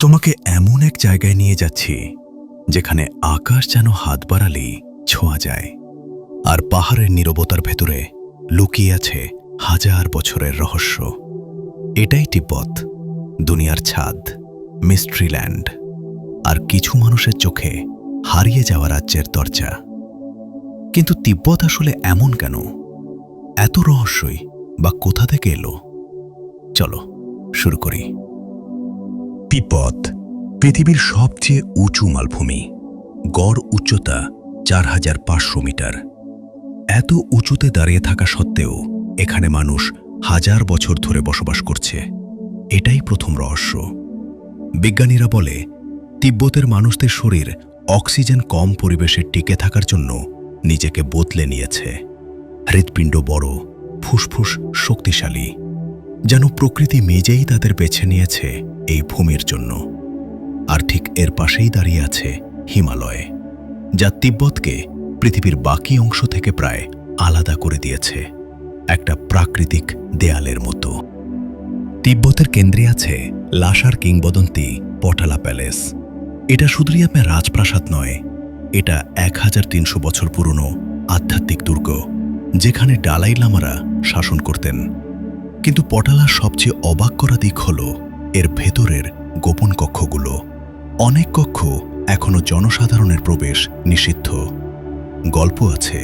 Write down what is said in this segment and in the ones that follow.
তোমাকে এমন এক জায়গায় নিয়ে যাচ্ছি, যেখানে আকাশ যেন হাত বাড়ালেই ছোঁয়া যায়, আর পাহাড়ের নীরবতার ভেতরে লুকিয়ে আছে হাজার বছরের রহস্য। এটাই তিব্বত, দুনিয়ার ছাদ মিস্ট্রিল্যান্ড আর কিছু মানুষের চোখে হারিয়ে যাওয়া রাজ্যের দরজা। কিন্তু তিব্বত আসলে এমন কেন? এত রহস্যই বা কোথা থেকে এলো? চলো, শুরু করি। তিব্বত, পৃথিবীর সবচেয়ে উঁচু মালভূমি, গড় উচ্চতা চার হাজার পাঁচশো মিটার। এত উঁচুতে দাঁড়িয়ে থাকা সত্ত্বেও এখানে মানুষ হাজার বছর ধরে বসবাস করছে। এটাই প্রথম রহস্য। বিজ্ঞানীরা বলে, তিব্বতের মানুষদের শরীর অক্সিজেন কম পরিবেশে টিকে থাকার জন্য নিজেকে বদলে নিয়েছে। হৃৎপিণ্ড বড়, ফুসফুস শক্তিশালী। যেন প্রকৃতি নিজেই তাদের বেছে নিয়েছে এই ভূমির জন্য। আর ঠিক এর পাশেই দাঁড়িয়ে আছে হিমালয়, যা তিব্বতকে পৃথিবীর বাকি অংশ থেকে প্রায় আলাদা করে দিয়েছে, একটা প্রাকৃতিক দেয়ালের মতো। তিব্বতের কেন্দ্রে আছে লাসার কিংবদন্তি পটালা প্যালেস। এটা শুধুই আপনার রাজপ্রাসাদ নয়, এটা এক হাজার তিনশো বছর পুরনো আধ্যাত্মিক দুর্গ, যেখানে ডালাই লামারা শাসন করতেন। কিন্তু পটালার সবচেয়ে অবাক করা দিক হল এর ভেতরের গোপন কক্ষগুলো। অনেক কক্ষ এখনও জনসাধারণের প্রবেশ নিষিদ্ধ। গল্প আছে,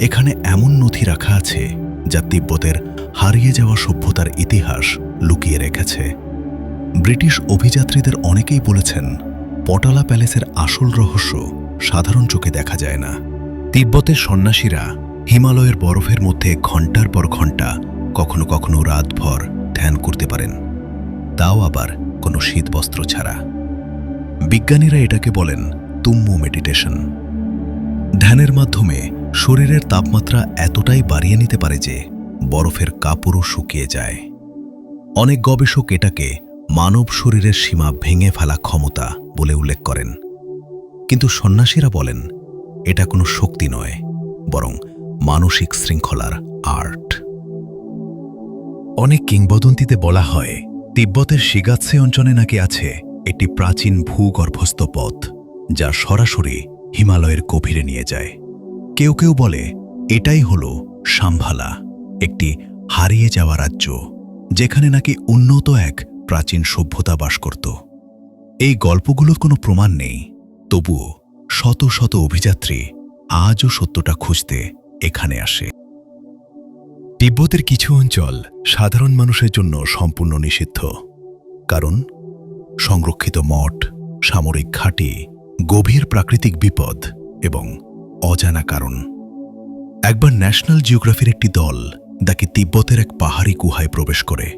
এখানে এমন নথি রাখা আছে যা তিব্বতের হারিয়ে যাওয়া সভ্যতার ইতিহাস লুকিয়ে রেখেছে। ব্রিটিশ অভিযাত্রীদের অনেকেই বলেছেন, পটালা প্যালেসের আসল রহস্য সাধারণ চোখে দেখা যায় না। তিব্বতের সন্ন্যাসীরা হিমালয়ের বরফের মধ্যে ঘণ্টার পর ঘণ্টা কখনো কখনো রাতভর ধ্যান করতে পারেন। তাও আবার কোনো শীতবস্ত্র ছাড়া। বিজ্ঞানীরা এটাকে বলেন তুম্মু মেডিটেশন। ধ্যানের মাধ্যমে শরীরের তাপমাত্রা এতটাই বাড়িয়ে নিতে পারে যে বরফের কাপড়ও শুকিয়ে যায়। অনেক গবেষক এটাকে মানব শরীরের সীমা ভেঙে ফেলা ক্ষমতা বলে উল্লেখ করেন। কিন্তু সন্ন্যাসীরা বলেন, এটা কোনো শক্তি নয়, বরং মানসিক শৃঙ্খলার আর্ট। অনেক কিংবদন্তিতে বলা হয়, তিব্বতের শিগাৎসে অঞ্চলে নাকি আছে একটি প্রাচীন ভূগর্ভস্থ পথ, যা সরাসরি হিমালয়ের গভীরে নিয়ে যায়। কেউ কেউ বলে, এটাই হল সাম্ভালা, একটি হারিয়ে যাওয়া রাজ্য, যেখানে নাকি উন্নত এক প্রাচীন সভ্যতা বাস করত। এই গল্পগুলোর কোনো প্রমাণ নেই, তবুও শত শত অভিযাত্রী আজও সত্যটা খুঁজতে এখানে আসে। তিব্বতের কিছু অঞ্চল সাধারণ মানুষের জন্য সম্পূর্ণ নিষিদ্ধ, কারণ সংরক্ষিত মঠ, সামরিক ঘাঁটি, গভীর প্রাকৃতিক বিপদ এবং অজানা কারণ। একবার ন্যাশনাল জিওগ্রাফির একটি দল দাকি তিব্বতের এক পাহাড়ি গুহায় প্রবেশ করে।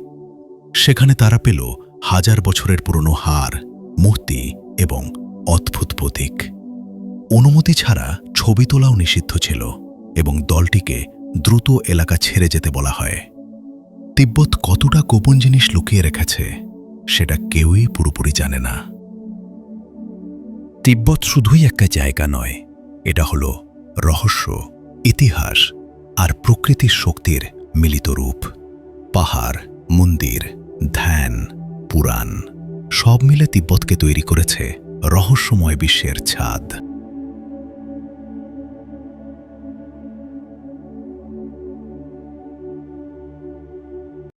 সেখানে তারা পেল হাজার বছরের পুরনো হার, মূর্তি এবং অদ্ভুত প্রতীক। অনুমতি ছাড়া ছবি তোলাও নিষিদ্ধ ছিল এবং দলটিকে দ্রুত এলাকা ছেড়ে যেতে বলা হয়। তিব্বত কতটা গোপন জিনিস লুকিয়ে রেখেছে, সেটা কেউই পুরোপুরি জানে না। তিব্বত শুধুই একটা জায়গা নয়, এটা হল রহস্য, ইতিহাস আর প্রকৃতির শক্তির মিলিত রূপ। পাহাড়, মন্দির, ধ্যান, পুরাণ, সব মিলে তিব্বতকে তৈরি করেছে রহস্যময় বিশ্বের ছাদ।